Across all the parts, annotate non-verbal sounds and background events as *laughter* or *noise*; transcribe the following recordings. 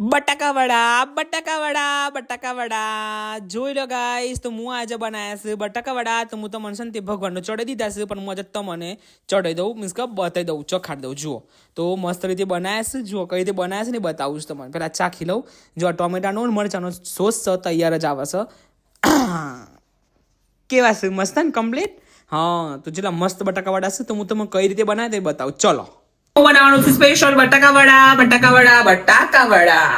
બટાકા વડા બટાકા વડા બટાકા વડા જોઈ લો ગાઈસ, તો હું આજે બનાવ્યા છે બટાકા વડા તો હું તો મને તે ભગવાનનો ચડાવી દીધા છે, પણ હું આજે તમને ચડાવી દઉં મીન્સ કે બતાવી દઉં, ચખાડી દઉં. જુઓ. તો મસ્ત રીતે બનાવ્યા છે, જુઓ કઈ રીતે બનાવ્યા છે ને બતાવું છું તમને. પહેલાં ચાખી લઉં. જો ટોમેટાનો મરચાંનો સોસ તૈયાર જ આવે છે. *coughs* કેવા છે? મસ્ત ને કમ્પ્લીટ હા, તો જેટલા મસ્ત બટાકા વડા છે, તો હું તમને કઈ રીતે બનાવે તે બતાવું. ચલો. બનાવવાનું છે સ્પેશિયલ બટાકા વડા બટાકા વડા બટાકા વડા.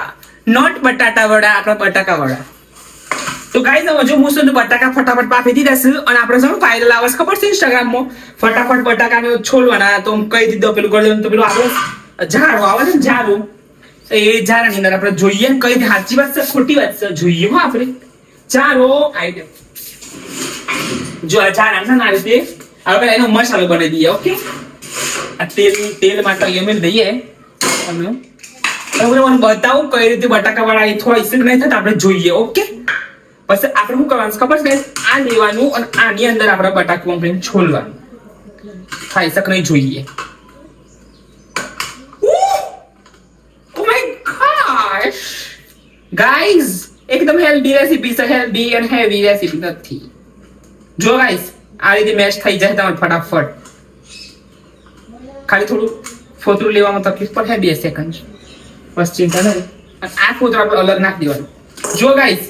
નોટ બટાટા વડા, આપણે બટાકા વડા. તો ગાઈસ હવે જો હું શું બટાકા ફટાફટ બાફી દીધા છે અને આપણે શું વાયરલ આવે છે ખબર છે ઇન્સ્ટાગ્રામમાં ફટાફટ બટાકાને છોલવાના. તો હું કહી દીધો, પેલું કરી તો પેલું આપણે ઝાડો આવે છે ને ઝાડો એ ઝાડાની અંદર આપણે જોઈએ કઈ સાચી વાત છે, ખોટી વાત છે, જોઈએ હો આપણે. ઝાડો આઈ જો આ ચાર આંસા રીતે આપણે એનો મસાલો બનાવી દઈએ, ઓકે? તેલ તેલ માટે અહીંયા મેં દઈએ અને હવે મને બતાવું કઈ રીતે બટાકા વાળા એ થોડા ઇસેક નહીં થતા આપણે જોઈએ ઓકે પછી આપણે શું કરવાનું છે ખબર છે આ લેવાનું અને આની અંદર આપણે બટાકું આપણે છોલવાનું થાય શક નહીં જોઈએ ઓ માય ગોશ ગાઈઝ એકદમ હેલ્ધી રેસીપી છે હેલ્ધી એન્ડ હેવી રેસીપી નથી જો ગાઈસ આ રીતે મેચ થઈ જાય તમારે ફટાફટ ખાલી થોડું ફોતરું લેવામાં તકલીફ પડે બે સેકન્ડ બસ ચિંતા નહીં અને આ ફોતરું આપણે અલગ નાખી દેવાનું જો ગાઈસ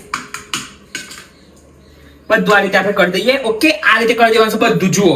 બધું આ રીતે આપણે કરી દઈએ ઓકે આ રીતે કરી દેવાનું છે બધું જુઓ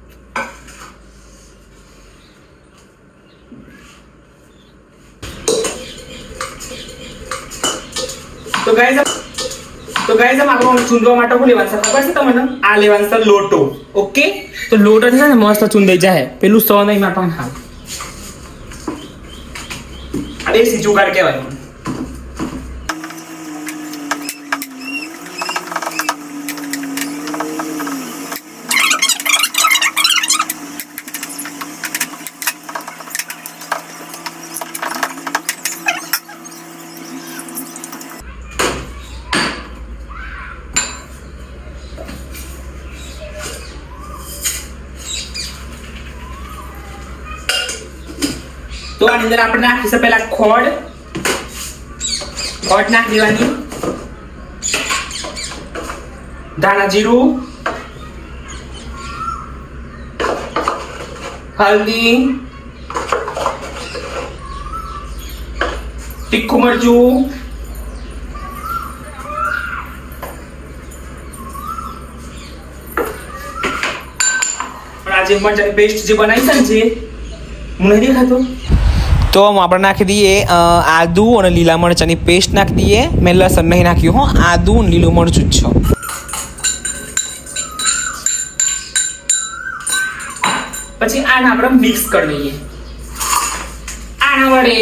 તો ગાઈસ તો આમ આપણો ચૂંદવા માટે શું લેવાનું છે. ખબર છે તમને? આ લેવાનું છે લોટો. ઓકે? તો લોટો છે ને, મસ્ત ચૂંદાઈ જાય પેલું સો નહીં માટે હા આ દેશી જુગાડ કહેવાય. તો આની અંદર આપણે નાખીશું પહેલા ખોડ. ખોડ નાખી દેવાની. ધાણા જીરું. હલ્દી. તીખું મરચું. પણ મરચાની પેસ્ટ જે બનાવી છે ને જે હું નહીં દેખાતું. તો આપણે નાખી દઈએ આદુ અને લીલા મરચાંની પેસ્ટ નાખી દઈએ. મેં લસણ નહીં નાખ્યું, હો. આદુ અને લીલું મરચું જ છો. પછી આને આપણે મિક્સ કરી દઈએ આના વડે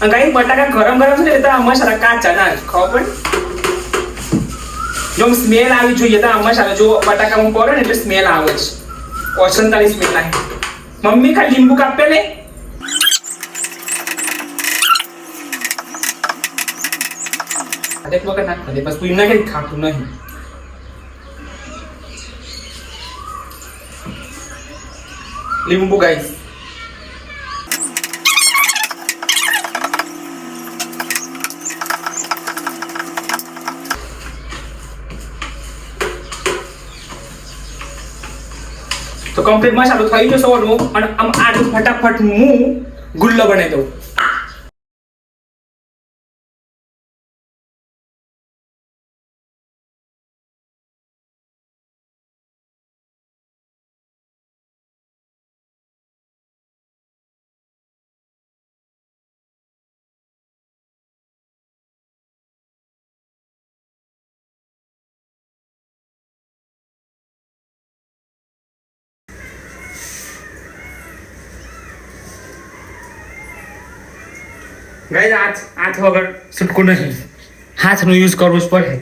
અને ગાઈ બટાકા ગરમ ગરમ છે ને એટલે મસાલા કાચા ના ખબર? પડી? જો સ્મેલ આવી જોઈએ તો આમાં ચાલે જો બટાકામાં પડે ને એટલે સ્મેલ આવે છે ઓછંતાની સ્મેલ આવે મમ્મી ખાલી લીંબુ કાપે લે એક વખત નાખ દે બસ તું એમ ના કઈ ખાતું નહીં લીંબુ ગાઈસ તો કમ્પ્લીટ મસાલો થઈ જશે ઓનું અને આમ આનું ફટાફટ હું ગુલ્લો બનાવી દઉં. ગાઈસ હાથ હાથ વગર છૂટકું નહીં. હાથનો યુઝ કરવો જ પડે.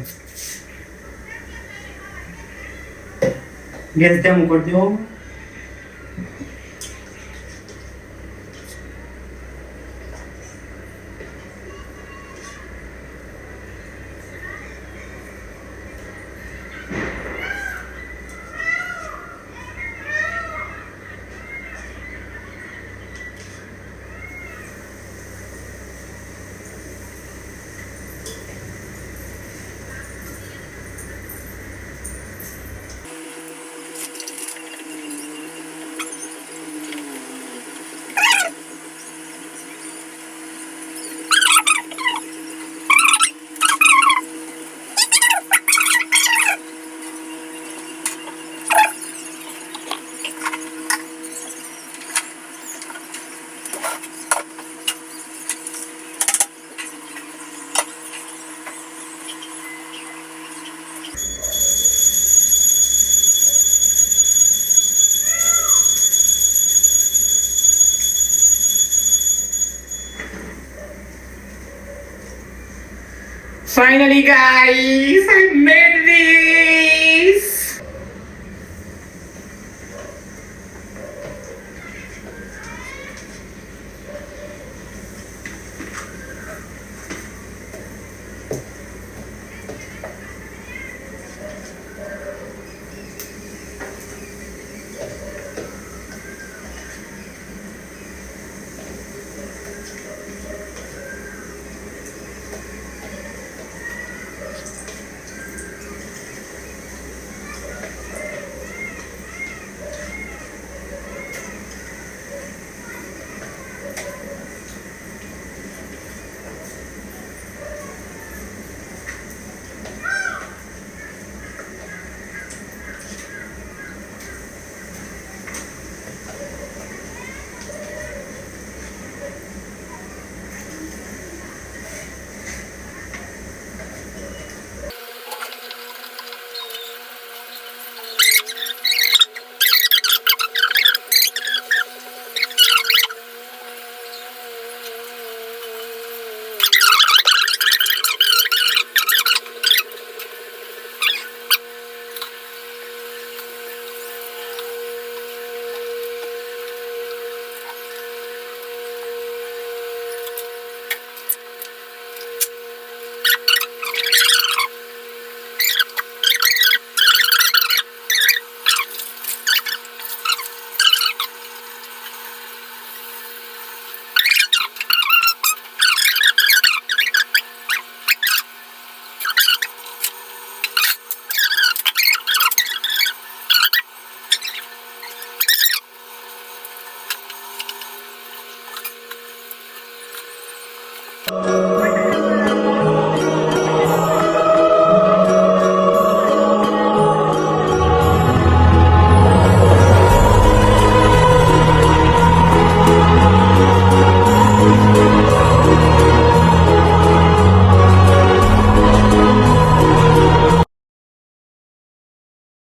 ગેસ તેમ કરતી દો. Finally, guys, I made it!